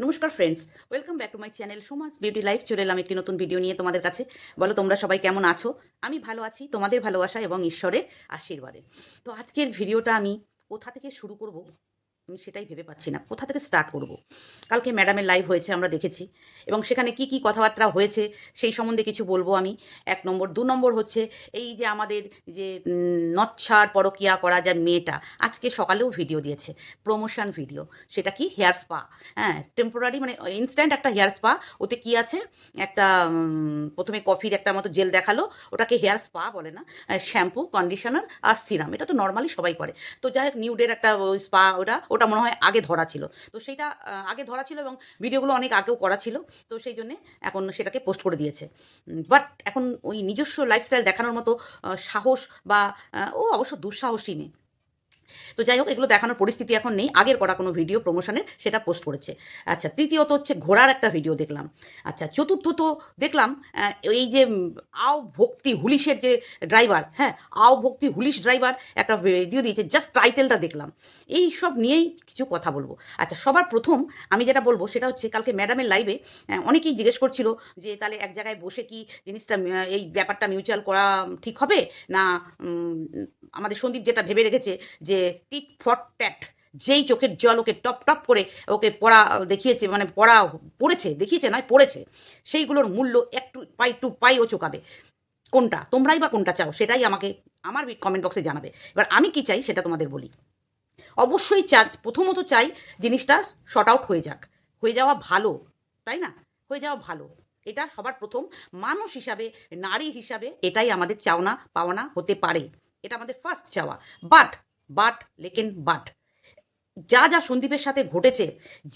নমস্কার friends welcome back to my channel Soma's beauty life চলে এলাম একটি নতুন ভিডিও নিয়ে তোমাদের কাছে। বলো, তোমরা সবাই কেমন আছো? আমি ভালো আছি, তোমাদের ভালোবাসা এবং ঈশ্বরের আশীর্বাদে। তো আজকের ভিডিওটা আমি কোথা থেকে শুরু করব? আমি সেটাই ভেবে পাচ্ছি না। কোথা থেকে স্টার্ট করব? কালকে ম্যাডামের লাইভ হয়েছে, আমরা দেখেছি। এবং সেখানে কি কি কথাবার্তা হয়েছে, সেই সম্বন্ধে কিছু বলব আমি। এক নম্বর। দু নম্বর হচ্ছে, এই যে আমাদের যে নচ্ছার পরকিয়া করা যা মেয়েটা, আজকে সকালেও ভিডিও দিয়েছে। প্রমোশন ভিডিও সেটা কি? হেয়ার স্পা হ্যাঁ টেম্পোরারি মানে ইনস্ট্যান্ট একটা হেয়ার স্পা ওতে কি আছে? একটা প্রথমে কফির একটা মতো জেল দেখাল। ওটাকে হেয়ার স্পা বলে না। শ্যাম্পু কন্ডিশনার আর সিরাম এটা তো নর্মালি সবাই করে। তো যাই হোক নিউডের একটা স্পা ওটা। ওটা মনে হয় আগে ধরা ছিল। তো সেইটা আগে ধরা ছিল এবং ভিডিওগুলো অনেক আগেও করা ছিল। তো সেই জন্যে এখন সেটাকে পোস্ট করে দিয়েছে। বাট এখন ওই নিজস্ব লাইফস্টাইল দেখানোর মতো সাহস বা ও অবশ্য দুঃসাহসী নেই তো যাই হোক, এগুলো দেখানোর পরিস্থিতি এখন নেই। আগের করা কোনো ভিডিও প্রমোশনের সেটা পোস্ট করেছে। আচ্ছা তৃতীয়ত হচ্ছে ঘোড়ার একটা ভিডিও দেখলাম। আচ্ছা চতুর্থত দেখলাম এই যে আও ভক্তি হুলিশের যে ড্রাইভার হ্যাঁ আও ভক্তি হুলিশ ড্রাইভার একটা ভিডিও দিয়েছে জাস্ট টাইটেলটা দেখলাম। এই সব নিয়েই কিছু কথা বলব। আচ্ছা সবার প্রথম আমি যেটা বলব সেটা হচ্ছে, কালকে ম্যাডামের লাইভে অনেকেই জিজ্ঞেস করছিল যে, তাহলে এক জায়গায় বসে কি জিনিসটা এই ব্যাপারটা মিউচুয়াল করা ঠিক হবে? না আমাদের সন্দীপ যেটা ভেবে রেখেছে যে টিট ফট ট্যাট, যেই চোখের জল ওকে টপ টপ করে ওকে পড়া দেখিয়েছে মানে পড়া পড়েছে, দেখিয়েছে নয়, পড়েছে, সেইগুলোর মূল্য একটু পাই টু পাই ও চোকাবে কোনটা? তোমরাই বা কোনটা চাও? সেটাই আমাকে, আমার কমেন্ট বক্সে জানাবে। এবার আমি কি চাই সেটা তোমাদের বলি। অবশ্যই চা প্রথমত চাই জিনিসটা শর্ট আউট হয়ে যাক। হয়ে যাওয়া ভালো, তাই না? হয়ে যাওয়া ভালো। এটা সবার প্রথম। মানুষ হিসাবে, নারী হিসাবে এটাই আমাদের চাওনা, পাওনা হতে পারে। এটা আমাদের ফার্স্ট চাওয়া। বাট বাট লেকেন বাট যা যা সন্দীপের সাথে ঘটেছে,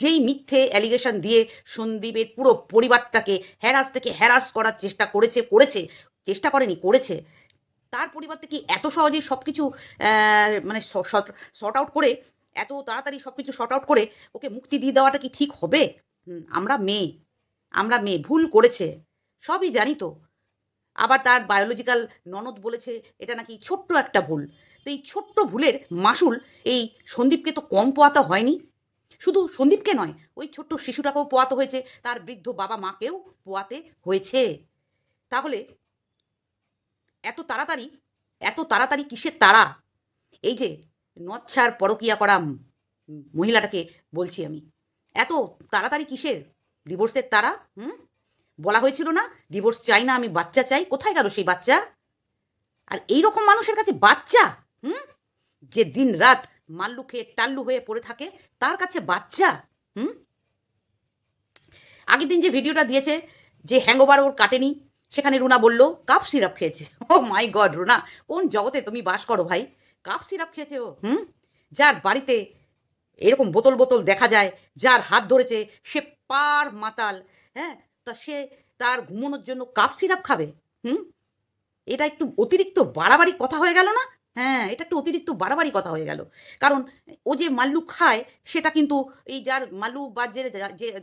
যেই মিথ্যে অ্যালিগেশন দিয়ে সন্দীপের পুরো পরিবারটাকে হ্যারাস থেকে হ্যারাস করার চেষ্টা করেছে করেছে, চেষ্টা করেনি, করেছে, তার পরিবর্তে কি এত সহজেই সব কিছু মানে শর্ট আউট করে, এত তাড়াতাড়ি সব কিছু শর্ট আউট করে, ওকে মুক্তি দিয়ে দেওয়াটা কি ঠিক হবে? আমরা মেয়ে আমরা মেয়ে, ভুল করেছে, সবই জানি তো। আবার তার বায়োলজিক্যাল ননদ বলেছে, এটা নাকি ছোট্ট একটা ভুল। তো এই ছোট্ট ভুলের মাসুল এই সন্দীপকে তো কম পোয়াতে হয়নি। শুধু সন্দীপকে নয়, ওই ছোট্ট শিশুটাকেও পোয়াতে হয়েছে, তার বৃদ্ধ বাবা মাকেও পোয়াতে হয়েছে। তাহলে এত তাড়াতাড়ি এত তাড়াতাড়ি কিসের তাড়া? এই যে নচ্ছার পরকিয়া করা মহিলাটাকে বলছি আমি, এত তাড়াতাড়ি কিসের? ডিভোর্সের তারা হুম? বলা হয়েছিল না, ডিভোর্স চাই না আমি, বাচ্চা চাই, কোথায় গেল সেই বাচ্চা? আর এই রকম মানুষের কাছে বাচ্চা? হুম? যে দিন রাত মাল্লু খেয়ে টাল্লু হয়ে পড়ে থাকে, তার কাছে বাচ্চা, হুম? আগের দিন যে ভিডিওটা দিয়েছে যে হ্যাংওভার ওর কাটেনি, সেখানে রুনা বলল, কাফ সিরাপ খেয়েছে। ও মাই গড রুনা, কোন জগতে তুমি বাস করো ভাই? কাফ সিরাপ খেয়েছে ও, হুম? যার বাড়িতে এরকম বোতল বোতল দেখা যায়, যার হাত ধরেছে, সে পার মাতাল হ্যাঁ? তা সে তার ঘুমানোর জন্য কাপ সিরাপ খাবে, হুম? এটা একটু অতিরিক্ত বাড়াবাড়ি কথা হয়ে গেল না? হ্যাঁ এটা একটু অতিরিক্ত বাড়াবাড়ি কথা হয়ে গেল। কারণ ও যে মাল্লু খায়, সেটা কিন্তু এই যার মাল্লু বা যে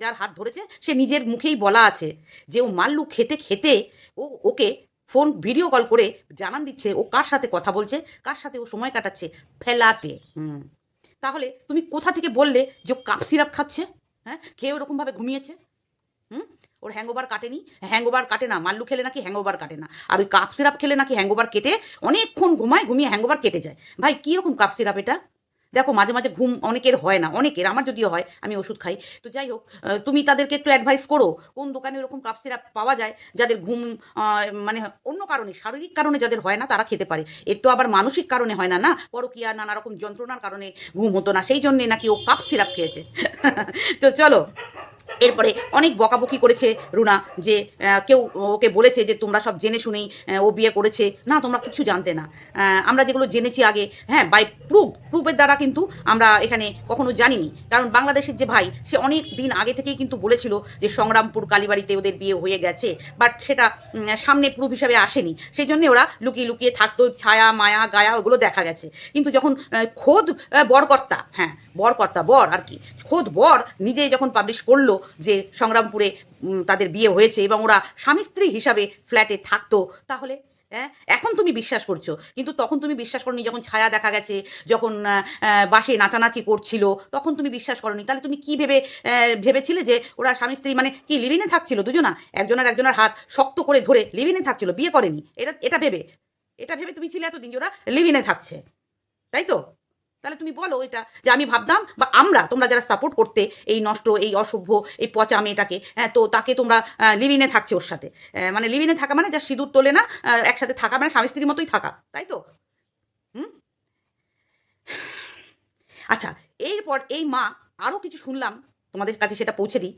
যার হাত ধরেছে, সে নিজের মুখেই বলা আছে যে ও মাল্লু খেতে খেতে ও, ওকে ফোন, ভিডিও কল করে জানান দিচ্ছে, ও কার সাথে কথা বলছে, কার সাথে ও সময় কাটাচ্ছে? ফেলাতে। হুম। তাহলে তুমি কোথা থেকে বললে যে ও কাপ সিরাপ খাচ্ছে? হ্যাঁ খেয়ে ওরকমভাবে ঘুমিয়েছে? হুম? ওর হ্যাংওভার কাটেনি হ্যাংওভার কাটে না, মাল্লু খেলে নাকি হ্যাংওভার কাটে না, আর ওই কাপ সিরাপ খেলে নাকি হ্যাংওভার কেটে অনেকক্ষণ ঘুমায়, ঘুমিয়ে হ্যাংওভার কেটে যায়। ভাই কীরকম কাপ সিরাপ এটা? দেখো, মাঝে মাঝে ঘুম অনেকের হয় না, অনেকের, আমার যদিও হয়, আমি ওষুধ খাই। তো যাই হোক তুমি তাদেরকে একটু অ্যাডভাইস করো, কোন দোকানে ওরকম কাপ সিরাপ পাওয়া যায়, যাদের ঘুম মানে অন্য কারণে, শারীরিক কারণে যাদের হয় না, তারা খেতে পারে। এর তো আবার মানসিক কারণে হয় না না? পরকিয়া, নানা রকম যন্ত্রণার কারণে ঘুম হতো না, সেই জন্যে নাকি ও কাপ সিরাপ খেয়েছে। তো চলো। এরপরে অনেক বকাবকি করেছে রুনা যে কেউ ওকে বলেছে যে, তোমরা সব জেনে শুনেই ও বিয়ে করেছে। না, তোমরা কিছু জানতে না। আমরা যেগুলো জেনেছি আগে হ্যাঁ বাই প্রুফ প্রুফের দ্বারা কিন্তু আমরা এখানে কখনো জানিনি। কারণ বাংলাদেশের যে ভাই, সে অনেক দিন আগে থেকেই কিন্তু বলেছিল যে, সংগ্রামপুর কালীবাড়িতে ওদের বিয়ে হয়ে গেছে। বাট সেটা সামনে প্রুফ হিসাবে আসেনি। সেই জন্যে ওরা লুকিয়ে লুকিয়ে থাকতো, ছায়া, মায়া, গায়া, ওগুলো দেখা গেছে। কিন্তু যখন খোদ বরকর্তা হ্যাঁ বরকর্তা, বর আর কি, খোদ বর নিজেই যখন পাবলিশ করল যে সংগ্রামপুরে তাদের বিয়ে হয়েছে এবং ওরা স্বামী স্ত্রী হিসাবে ফ্ল্যাটে থাকতো। তাহলে হ্যাঁ এখন তুমি বিশ্বাস করছ। কিন্তু তখন তুমি বিশ্বাস করনি, যখন ছায়া দেখা গেছে, যখন বাসে নাচানাচি করছিল, তখন তুমি বিশ্বাস করনি। তাহলে তুমি কি ভেবে ভেবেছিলে যে ওরা স্বামী স্ত্রী মানে কি লিভিনে থাকছিল দুজনা? একজনের একজনের হাত শক্ত করে ধরে লিভিনে থাকছিল, বিয়ে করেনি। এটা এটা ভেবে এটা ভেবে তুমি ছিলে এতদিন যে ওরা লিভিনে থাকছে। তাই তো? তাহলে তুমি বলো এটা যে আমি ভাবতাম বা আমরা তোমরা যারা সাপোর্ট করতে এই নষ্ট, এই অসভ্য, এই পচা মেয়েটাকে হ্যাঁ তো তাকে তোমরা লিভিনে থাকছে ওর সাথে। মানে লিভিনে থাকা মানে যা সিঁদুর তোলে না একসাথে থাকা মানে স্বামী স্ত্রীর মতোই থাকা, তাই তো? হুম? আচ্ছা এরপর এই মা আরও কিছু শুনলাম, তোমাদের কাছে সেটা পৌঁছে দিই।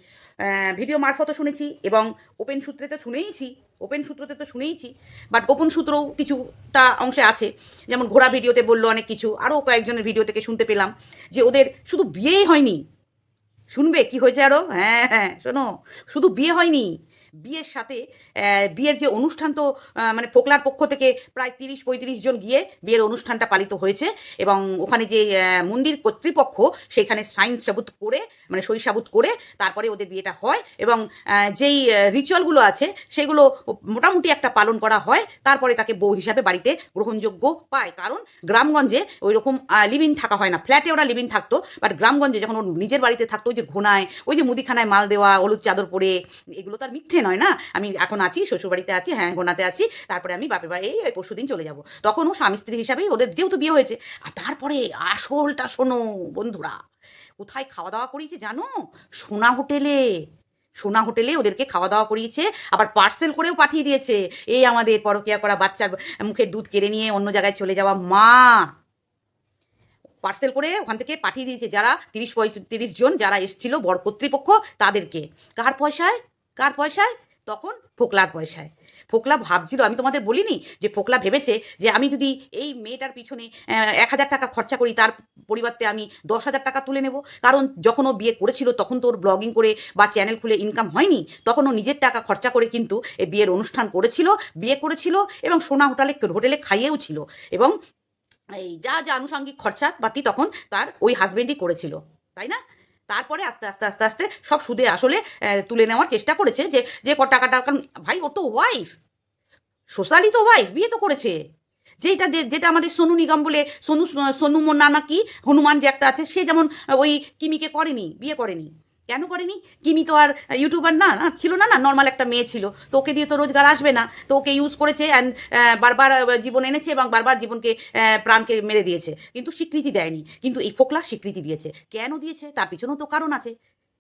ভিডিও মারফতও শুনেছি এবং ওপেন সূত্রে তো শুনেইছি ওপেন সূত্রতে তো শুনেইছি বাট গোপন সূত্রও কিছুটা অংশে আছে। যেমন ঘোড়া ভিডিওতে বলল অনেক কিছু, আরও কয়েকজনের ভিডিও থেকে শুনতে পেলাম যে ওদের শুধু বিয়েই হয়নি। শুনবে কি হয়েছে আরও? হ্যাঁ হ্যাঁ শোনো, শুধু বিয়ে হয়নি। বিয়ের সাথে বিয়ের যে অনুষ্ঠান তো মানে ফোকলার পক্ষ থেকে প্রায় তিরিশ, পঁয়ত্রিশ জন গিয়ে বিয়ের অনুষ্ঠানটা পালিত হয়েছে এবং ওখানে যে মন্দির কর্তৃপক্ষ সেখানে সাইন সাবুত করে মানে সই সাবুত করে তারপরে ওদের বিয়েটা হয় এবং যেই রিচুয়ালগুলো আছে সেগুলো মোটামুটি একটা পালন করা হয়। তারপরে তাকে বউ হিসাবে বাড়িতে গ্রহণযোগ্য পায়। কারণ গ্রামগঞ্জে ওই রকম লিভিন থাকা হয় না। ফ্ল্যাটে ওরা লিভিন থাকতো বাট গ্রামগঞ্জে যখন ওর নিজের বাড়িতে থাকতো ওই যে ঘোনায়, ওই যে মুদিখানায় মাল দেওয়া, হলুদ চাদর পরে, এগুলো তার মিথ্যে নয় না? আমি এখন আছি, শ্বশুরবাড়িতে আছি হ্যাঁ গোনাতে আছি। তারপরে আমি বাপের বাড়ি এই পরশু দিন চলে যাব। তখন ও স্বামী স্ত্রী হিসাবেই ওদের যেহেতু বিয়ে হয়েছে। আর তারপরে আসলটা শোনো বন্ধুরা, কোথায় খাওয়া দাওয়া করিয়েছে জানো? সোনা হোটেলে। সোনা হোটেলে ওদেরকে খাওয়া দাওয়া করিয়েছে, আবার পার্সেল করেও পাঠিয়ে দিয়েছে। এই আমাদের পরকিয়া করা বাচ্চার মুখের দুধ কেড়ে নিয়ে অন্য জায়গায় চলে যাওয়া মা। পার্সেল করে ওখান থেকে পাঠিয়ে দিয়েছে যারা, তিরিশ পঁয়ত্রিশ জন যারা এসছিল বড় কর্তৃপক্ষ তাদেরকে। কার পয়সায়? কার পয়সায়? তখন ফোকলার পয়সায়। ফোকলা ভাবছিল, আমি তোমাদের বলিনি যে ফোকলা ভেবেছে যে আমি যদি এই মেয়েটার পিছনে এক হাজার টাকা খরচা করি, তার পরিবর্তে আমি দশ হাজার টাকা তুলে নেব। কারণ যখন ও বিয়ে করেছিল, তখন তো ওর ব্লগিং করে বা চ্যানেল খুলে ইনকাম হয়নি। তখন ও নিজের টাকা খরচা করে কিন্তু এই বিয়ের অনুষ্ঠান করেছিল, বিয়ে করেছিল এবং সোনা হোটেলে হোটেলে খাইয়েও ছিল। এবং এই যা যা আনুষঙ্গিক খরচা পাতি তখন তার ওই হাজবেন্ডই করেছিল। তাই না? তারপরে আস্তে আস্তে আস্তে আস্তে সব সুদে আসলে তুলে নেওয়ার চেষ্টা করেছে যে যে ক টাকাটা, কারণ ভাই, ওর তো ওয়াইফ সোশ্যালি তো ওয়াইফ বিয়ে তো করেছে। যেটা যেটা আমাদের সোনু নিগম বলে, সোনু সোনু মোন্না নাকি হনুমান যে একটা আছে, সে যেমন ওই কিমিকে করেনি, বিয়ে করেনি। কেন করেনি? কিমি তো আর ইউটিউবার না না, ছিল না না নর্মাল একটা মেয়ে ছিল। তো ওকে দিয়ে তো রোজগার আসবে না। তো ওকে ইউজ করেছে অ্যান্ড বারবার জীবন এনেছে এবং বারবার জীবনকে প্রাণকে মেরে দিয়েছে। কিন্তু স্বীকৃতি দেয়নি। কিন্তু এই ফোকলা স্বীকৃতি দিয়েছে। কেন দিয়েছে? তার পিছনেও তো কারণ আছে।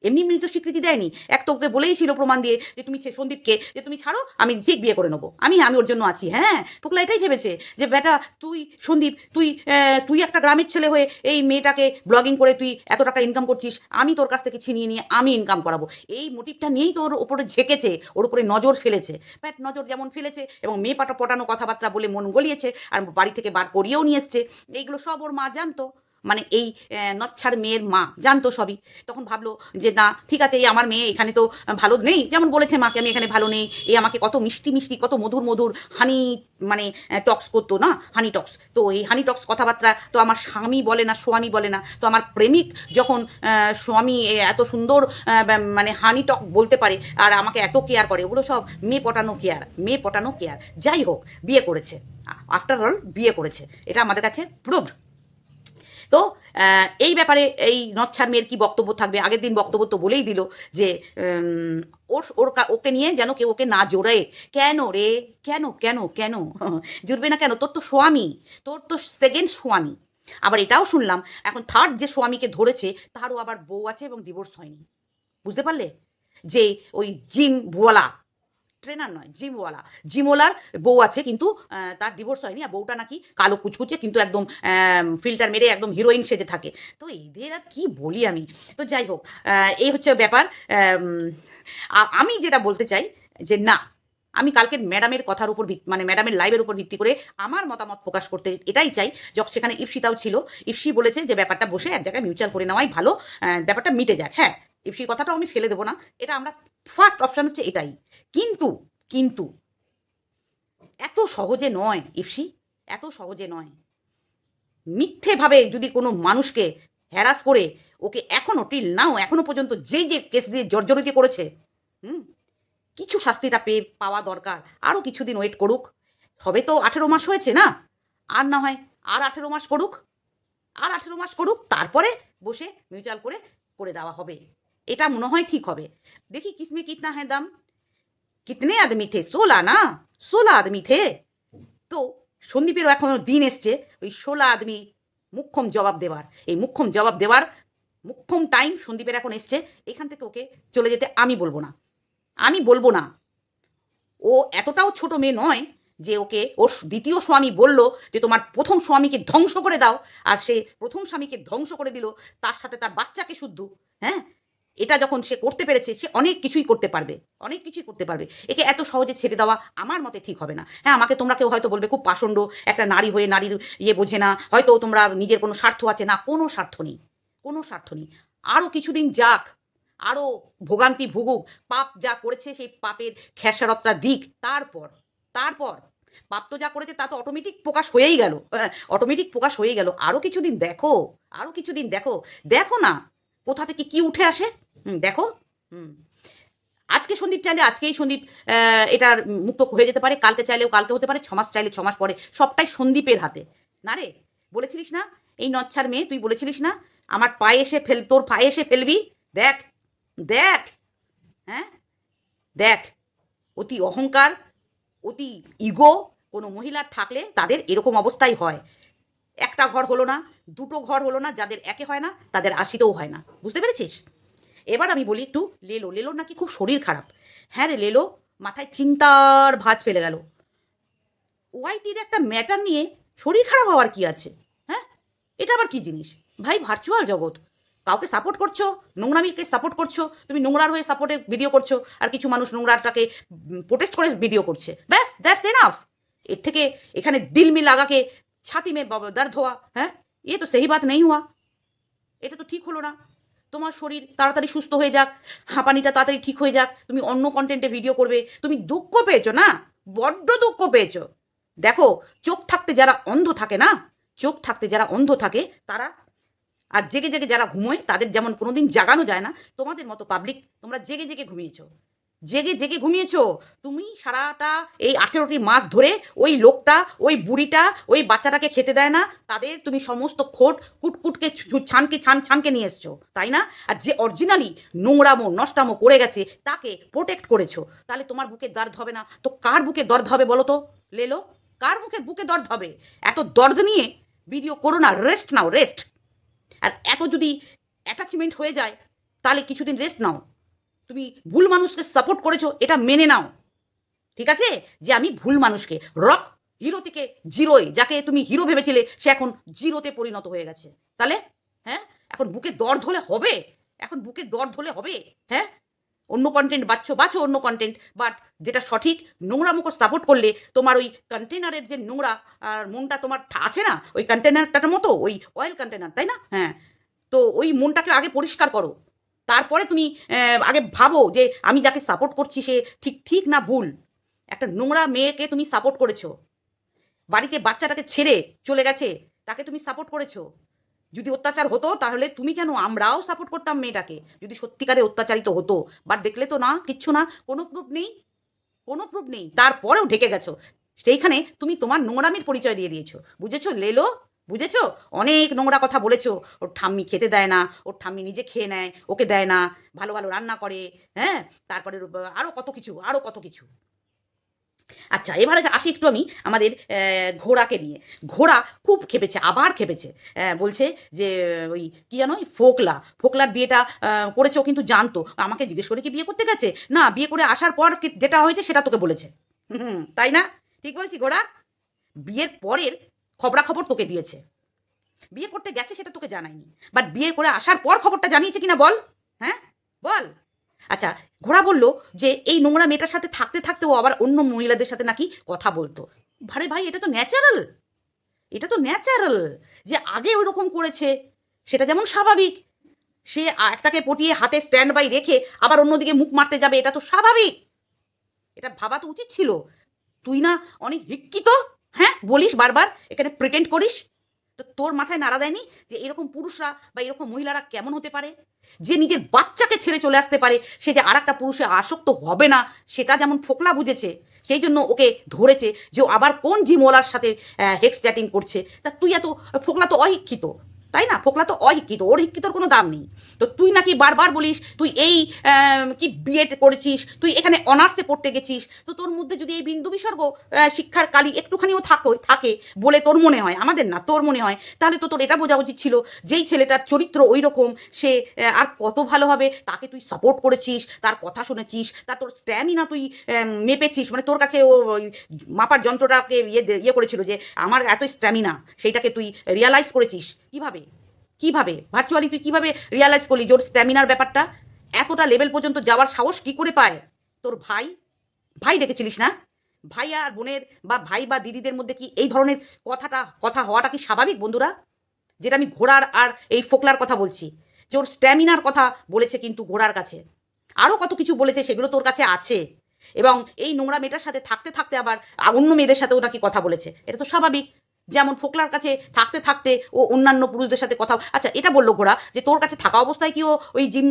এমনি এমনি তো স্বীকৃতি দেয়নি। এক তো ওকে বলেই ছিল প্রমাণ দিয়ে যে তুমি সন্দীপকে, যে তুমি ছাড়ো, আমি ঠিক বিয়ে করে নেব। আমি আমি ওর জন্য আছি হ্যাঁ? ফোকলা এটাই ভেবেছে যে, বেটা, তুই সন্দীপ, তুই তুই একটা গ্রামের ছেলে হয়ে এই মেয়েটাকে ব্লগিং করে তুই এত টাকা ইনকাম করছিস, আমি তোর কাছ থেকে ছিনিয়ে নিয়ে আমি ইনকাম করাবো। এই মোটিভটা নিয়েই তো ওর উপরে ঝেঁকেছে, ওর উপরে নজর ফেলেছে। ব্যাট, নজর যেমন ফেলেছে, এবং মেয়ে পাটা পটানো কথাবার্তা বলে মন গলিয়েছে, আর বাড়ি থেকে বার করিয়েও নিয়ে এসছে। এইগুলো সব ওর মা জানতো। মানে এই নচ্ছার মেয়ের মা, জানতো সবই। তখন ভাবলো যে, না, ঠিক আছে, এই আমার মেয়ে এখানে তো ভালো নেই। যেমন বলেছে মাকে, আমি এখানে ভালো নেই। এই আমাকে কত মিষ্টি মিষ্টি, কত মধুর মধুর হানি মানে টক্স করতো, না? হানি টক্স। তো এই হানি টক্স কথাবার্তা তো আমার স্বামী বলে না, স্বামী বলে না। তো আমার প্রেমিক যখন স্বামী এত সুন্দর মানে হানি টক বলতে পারে, আর আমাকে এত কেয়ার করে, ওগুলো সব মেয়ে পটানো কেয়ার, মেয়ে পটানো কেয়ার। যাই হোক, বিয়ে করেছে। আফটার অল, বিয়ে করেছে। এটা আমাদের কাছে প্রুভড তো এই ব্যাপারে এই নচ্ছার মেয়ের কি বক্তব্য থাকবে? আগের দিন বক্তব্য তো বলেই দিল যে ওর ওর ওকে নিয়ে যেন কেউ ওকে না জোড়ে কেন রে? কেন কেন কেন? জুড়বে না কেন? তোর তো স্বামী। তোর তো সেকেন্ড স্বামী। আবার এটাও শুনলাম, এখন থার্ড যে স্বামীকে ধরেছে, তারও আবার বউ আছে এবং ডিভোর্স হয়নি। বুঝতে পারলে? যে ওই জিম বোয়ালা। ট্রেনার নয় জিমওয়ালা জিমওয়ালার বউ আছে কিন্তু তার ডিভোর্স হয়নি আর বউটা নাকি কালো কুচকুচে কিন্তু একদম ফিল্টার মেরে একদম হিরোইন সেজে থাকে। তো এদের আর কি বলি আমি? তো যাই হোক এই হচ্ছে ব্যাপার। আমি যেটা বলতে চাই যে না, আমি কালকের ম্যাডামের কথার উপর মানে ম্যাডামের লাইভের উপর ভিত্তি করে আমার মতামত প্রকাশ করতে এটাই চাই, যখন সেখানে ইপসিতাও ছিল। ইপসি বলেছে যে ব্যাপারটা বসে এক জায়গায় মিউচুয়াল করে নেওয়াই ভালো ব্যাপারটা মিটে যাক। হ্যাঁ ইপসির কথাটাও আমি ফেলে দেবো না। এটা আমরা ফার্স্ট অপশান হচ্ছে এটাই। কিন্তু কিন্তু এত সহজে নয় ইফসি এত সহজে নয়। মিথ্যেভাবে যদি কোনো মানুষকে হ্যারাস করে, ওকে এখনও টিল নাও এখনও পর্যন্ত যেই যে কেস দিয়ে জর্জরিত করেছে, হুম, কিছু শাস্তিটা পেয়ে, পাওয়া দরকার। আরও কিছুদিন ওয়েট করুক। হবে তো আঠেরো মাস হয়েছে না? আর না হয় আর আঠেরো মাস করুক আর আঠেরো মাস করুক তারপরে বসে মিউচুয়াল করে করে দেওয়া হবে। এটা মনে হয় ঠিক হবে। দেখি কিসমে কিতনা হ্যাঁ দাম? কিতনে আদমি থে? সোলা না? ষোলা আদমি থে? তো সন্দীপেরও এখনও দিন এসছে ওই ষোলা আদমি মুখ্যম জবাব দেওয়ার এই মুখ্যম জবাব দেওয়ার মুখ্যম টাইম সন্দীপের এখন এসছে, এখান থেকে ওকে চলে যেতে আমি বলব না। আমি বলব না। ও এতটাও ছোট মেয়ে নয় যে ওকে ওর দ্বিতীয় স্বামী বলল যে তোমার প্রথম স্বামীকে ধ্বংস করে দাও, আর সে প্রথম স্বামীকে ধ্বংস করে দিল, তার সাথে তার বাচ্চাকে শুদ্ধ হ্যাঁ? এটা যখন সে করতে পেরেছে, সে অনেক কিছুই করতে পারবে। অনেক কিছুই করতে পারবে। একে এত সহজে ছেড়ে দেওয়া আমার মতে ঠিক হবে না। হ্যাঁ আমাকে তোমরা কেউ হয়তো বলবে, খুব পাষণ্ড একটা নারী হয়ে নারীর ইয়ে বোঝে না। হয়তো তোমরা নিজের কোনো স্বার্থ আছে। না, কোনো স্বার্থ নেই। কোনো স্বার্থ নেই। আরও কিছুদিন যাক আরও ভোগান্তি ভুগুক, পাপ যা করেছে সেই পাপের খেসারতটা দিক। তারপর তারপর, পাপ তো যা করেছে তা তো অটোমেটিক প্রকাশ হয়েই গেল। অটোমেটিক প্রকাশ হয়ে গেল। আরও কিছুদিন দেখো আরও কিছুদিন দেখো। দেখো না, কোথা থেকে কি উঠে আসে? হুম, দেখো, হুম। আজকে সন্দীপ চাইলে আজকেই সন্দীপ এটার মুক্ত হয়ে যেতে পারে। কালকে চাইলেও কালকে হতে পারে, ছমাস চাইলে ছমাস পরে। সবটাই সন্দীপের হাতে। না রে, বলেছিলিস না? এই নচ্ছার মেয়ে, তুই বলেছিলিস না? আমার পায়ে এসে ফেল, তোর পায়ে এসে ফেলবি? দেখ দেখ হ্যাঁ? দেখ, অতি অহংকার, অতি ইগো কোনো মহিলার থাকলে তাদের এরকম অবস্থাই হয়। একটা ঘর হলো না, দুটো ঘর হলো না, যাদের একে হয় না, তাদের আশিতেও হয় না। বুঝতে পেরেছিস? এবার আমি বলি একটু লেলো। লেলোর নাকি খুব শরীর খারাপ। হ্যাঁ রে লেলো, মাথায় চিন্তার ভাঁজ ফেলে গেল। ওয়াইটির একটা ম্যাটার নিয়ে শরীর খারাপ হওয়ার কি আছে? হ্যাঁ? এটা আবার কি জিনিস? ভাই ভার্চুয়াল জগৎ। কাউকে সাপোর্ট করছ? নোংরামিকে সাপোর্ট করছ? তুমি নোংরার হয়ে সাপোর্টে ভিডিও করছ আর কিছু মানুষ নোংরাটাকে প্রোটেস্ট করে ভিডিও করছে। ব্যাস দ্যাটস এনাফ এর থেকে এখানে দিল মে লাগাকে ছাতি মে দর্দ হওয়া হ্যাঁ? এ তো সেই বাত নেই হওয়া এটা তো ঠিক হলো না। তোমার শরীর তাড়াতাড়ি সুস্থ হয়ে যাক, হাঁপানিটা তাড়াতাড়ি ঠিক হয়ে যাক, তুমি অন্য কন্টেন্টে ভিডিও করবে, তুমি দুঃখ পেয়েছ না? বড্ড দুঃখ পেয়েছ। দেখো, চোখ থাকতে যারা অন্ধ থাকে না, চোখ থাকতে যারা অন্ধ থাকে, তারা আর জেগে জেগে যারা ঘুমোয়, তাদের যেমন কোনোদিন জাগানো যায় না, তোমাদের মতো পাবলিক তোমরা জেগে জেগে ঘুমিয়েছো। জেগে জেগে ঘুমিয়েছো? তুমি সারাটা এই আঠেরোটি মাস ধরে ওই লোকটা, ওই বুড়িটা, ওই বাচ্চাটাকে খেতে দেয় না? তাদের তুমি সমস্ত খোট কুটকুটকে ছানকে, ছান, ছানকে নিয়ে এসছো, তাই না? আর যে অরিজিনালি নোংরামো, নষ্টামো করে গেছে, তাকে প্রোটেক্ট করেছ। তাহলে তোমার বুকে দর্দ হবে না। তো কার বুকে দর্দ হবে বলো তো? লেলো, কার মুখে বুকে দর্দ হবে? এত দর্দ নিয়ে ভিডিও করো না রেস্ট নাও রেস্ট আর এত যদি অ্যাটাচমেন্ট হয়ে যায়, তাহলে কিছুদিন রেস্ট নাও। তুমি ভুল মানুষকে সাপোর্ট করেছ, এটা মেনে নাও। ঠিক আছে? যে আমি ভুল মানুষকে রক হিরো থেকে জিরোয় যাকে তুমি হিরো ভেবেছিলে, সে এখন জিরোতে পরিণত হয়ে গেছে। তাহলে হ্যাঁ? এখন বুকে দর্দ হলে হবে? এখন বুকে দর্দ হলে হবে? হ্যাঁ? অন্য কন্টেন্ট বাচ্চো বাছো অন্য কন্টেন্ট বাট যেটা সঠিক, নোংরা মুখ সাপোর্ট করলে তোমার ওই কন্টেনারের যে নোংরা, আর মনটা তোমার আছে না? ওই কন্টেনারটার মতো, ওই অয়েল কন্টেনার তাই না? হ্যাঁ। তো ওই মনটাকে আগে পরিষ্কার করো। তারপরে তুমি আগে ভাবো যে আমি যাকে সাপোর্ট করছি সে ঠিক ঠিক না ভুল? একটা নোংরা মেয়েকে তুমি সাপোর্ট করেছ। বাড়িতে বাচ্চাটাকে ছেড়ে চলে গেছে, তাকে তুমি সাপোর্ট করেছ। যদি অত্যাচার হতো, তাহলে তুমি কেন আমরাও সাপোর্ট করতাম মেয়েটাকে? যদি সত্যিকারে অত্যাচারিত হতো, বাট দেখলে তো না, কিচ্ছু না, কোনো প্রুফ নেই। কোনো প্রুফ নেই। তারপরেও ঢেকে গেছো। সেইখানে তুমি তোমার নোংরামির পরিচয় দিয়ে দিয়েছ। বুঝেছ? লেলো বুঝেছ? অনেক নোংরা কথা বলেছ। ওর ঠাম্মি খেতে দেয় না, ওর ঠাম্মি নিজে খেয়ে নেয়, ওকে দেয় না, ভালো ভালো রান্না করে হ্যাঁ? তারপরে আরও কত কিছু আরও কত কিছু। আচ্ছা এবারে আসি একটু আমি আমাদের ঘোড়াকে নিয়ে। ঘোড়া খুব খেপেছে, আবার খেপেছে। বলছে যে, ওই কি জানো, ওই ফোকলা। ফোকলার বিয়েটা করেছে ও কিন্তু জানতো। আমাকে জিজ্ঞেস করে কি বিয়ে করতে গেছে? না, বিয়ে করে আসার পর যেটা হয়েছে সেটা তোকে বলেছে। হুম, তাই না? ঠিক বলছি, ঘোড়া? বিয়ের পরের খবরাখবর তোকে দিয়েছে। বিয়ে করতে গেছে সেটা তোকে জানায়নি। বাট বিয়ে করে আসার পর খবরটা জানিয়েছে কিনা বল। হ্যাঁ? বল। আচ্ছা ঘোড়া বলল যে এই নোংরা মেয়েটার সাথে থাকতে থাকতে ও আবার অন্য মহিলাদের সাথে নাকি কথা বলতো। ভারে ভাই, এটা তো ন্যাচারাল এটা তো ন্যাচারাল যে আগে ওই রকম করেছে। সেটা যেমন স্বাভাবিক। সে একটাকে পটিয়ে হাতে স্ট্যান্ড বাই রেখে আবার অন্যদিকে মুখ মারতে যাবে, এটা তো স্বাভাবিক। এটা ভাবা তো উচিত ছিল। তুই না অনেক শিক্ষিত হ্যাঁ বলিস বারবার, এখানে প্রিটেন্ড করিস। তো তোর মাথায় নাড়া দেয়নি যে এরকম পুরুষরা বা এরকম মহিলারা কেমন হতে পারে? যে নিজের বাচ্চাকে ছেড়ে চলে আসতে পারে, সে যে আর একটা পুরুষে আসক্ত হবে না, সেটা যেমন ফোকলা বুঝেছে, সেই জন্য ওকে ধরেছে যে আবার কোন জিমওয়ালার সাথে হেক্স চ্যাটিং করছে। তা তুই এত, ফোকলা তো অশিক্ষিত। তাই না? ফোকলা তো অশিক্ষিত, ওর শিক্ষিতর কোনো দাম নেই। তো তুই নাকি বারবার বলিস, তুই এই কি বিএড করেছিস তুই এখানে অনার্সে পড়তে গেছিস, তো তোর মধ্যে যদি এই বিন্দু বিসর্গ শিক্ষার কালি একটুখানিও থাকো, থাকে বলে তোর মনে হয়, আমাদের না, তোর মনে হয়, তাহলে তো তোর এটা বোঝা উচিত ছিল যেই ছেলেটার চরিত্র ওই রকম সে আর কত ভালো হবে, তাকে তুই সাপোর্ট করেছিস, তার কথা শুনেছিস তার তোর স্ট্যামিনা তুই মেপেছিস মানে তোর কাছে ও মাপার যন্ত্রটাকে ইয়ে ইয়ে করেছিল যে, আমার এত স্ট্যামিনা সেইটাকে তুই রিয়ালাইজ করেছিস। কীভাবে? কীভাবে? ভার্চুয়ালি তুই কীভাবে রিয়ালাইজ করলি জোর স্ট্যামিনার ব্যাপারটা? এতটা লেভেল পর্যন্ত যাওয়ার সাহস কি করে পায়? তোর ভাই? ভাই ডেকেছিলিস না? ভাই আর বোনের বা ভাই বা দিদিদের মধ্যে কি এই ধরনের কথাটা, কথা হওয়াটা কি স্বাভাবিক বন্ধুরা? যেটা আমি ঘোড়ার আর এই ফোকলার কথা বলছি। ওর স্ট্যামিনার কথা বলেছে কিন্তু ঘোড়ার কাছে। আরও কত কিছু বলেছে সেগুলো তোর কাছে আছে। এবং এই নোংরা মেয়েটার সাথে থাকতে থাকতে আবার অন্য মেয়েদের সাথেও নাকি কথা বলেছে। এটা তো স্বাভাবিক। যেমন ফোকলার কাছে থাকতে থাকতে ও অন্যান্য পুরুষদের সাথে কথা আচ্ছা এটা বলল ঘোড়া যে তোর কাছে থাকা অবস্থায় কি ও ওই জিম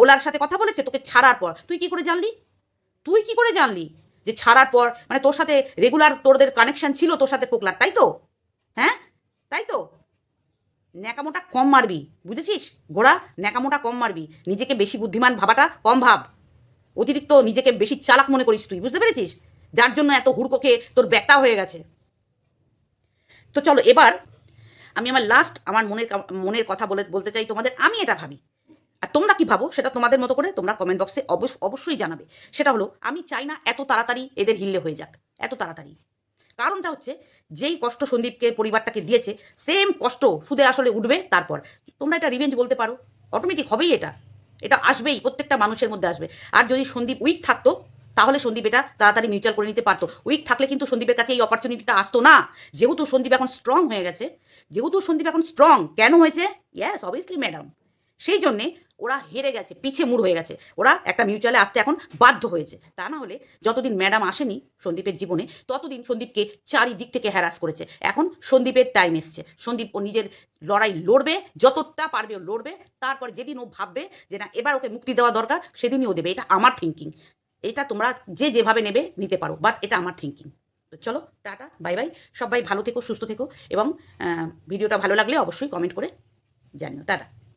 ওলার সাথে কথা বলেছে? তোকে ছাড়ার পর। তুই কি করে জানলি? তুই কি করে জানলি যে ছাড়ার পর? মানে তোর সাথে রেগুলার তোদের কানেকশন ছিল তোর সাথে ফোকলার, তাই তো? হ্যাঁ? তাই তো? ন্যাকামোটা কম মারবি, বুঝেছিস? ঘোড়া, ন্যাকামোটা কম মারবি। নিজেকে বেশি বুদ্ধিমান ভাবাটা কম ভাব। অতিরিক্ত নিজেকে বেশি চালাক মনে করিস তুই, বুঝতে পেরেছিস? যার জন্য এত হুড়কোকে তোর ব্যথা হয়ে গেছে। তো চলো এবার আমি আমার লাস্ট আমার মনের মনের কথা বলে, বলতে চাই তোমাদের, আমি এটা ভাবি। আর তোমরা কি ভাবো সেটা তোমাদের মতো করে তোমরা কমেন্ট বক্সে অবশ্যই জানাবে। সেটা হলো, আমি চাই না এত তাড়াতাড়ি এদের হিললে হয়ে যাক, এত তাড়াতাড়ি। কারণটা হচ্ছে, যেই কষ্ট সন্দীপকে, পরিবারটাকে দিয়েছে সেম কষ্ট সুদে আসলে উঠবে তারপর। তোমরা এটা রিভেঞ্জ বলতে পারো অটোমেটিক হবেই এটা। এটা আসবেই, প্রত্যেকটা মানুষের মধ্যে আসবে। আর যদি সন্দীপ উইক থাকতো তাহলে সন্দীপ এটা তাড়াতাড়ি মিউচুয়াল করে নিতে পারতো। উইক থাকলে কিন্তু সন্দীপের কাছে এই অপরচুনিটিটা আসতো না। যেহেতু সন্দীপ এখন স্ট্রং হয়ে গেছে, যেহেতু সন্দীপ এখন স্ট্রং কেন হয়েছে? ইয়াস অবভিয়াসলি ম্যাডাম সেই জন্যে ওরা হেরে গেছে, পিছে মুড় হয়ে গেছে। ওরা একটা মিউচুয়ালে আসতে এখন বাধ্য হয়েছে। তা না হলে যতদিন ম্যাডাম আসেনি সন্দীপের জীবনে, ততদিন সন্দীপকে চারিদিক থেকে হ্যারাস করেছে। এখন সন্দীপের টাইম এসছে। সন্দীপ ও নিজের লড়াই লড়বে, যতটা পারবে ও লড়বে। তারপর যেদিন ও ভাববে যে না, এবার ওকে মুক্তি দেওয়া দরকার, সেদিনই ও দেবে। এটা আমার থিঙ্কিং এটা তোমরা যে যেভাবে নেবে নিতে পারো বাট এটা আমার থিঙ্কিং তো চলো, টাটা বাই বাই সবাই ভালো থেকো, সুস্থ থেকো, এবং ভিডিওটা ভালো লাগলে অবশ্যই কমেন্ট করে জানিও, টাটা।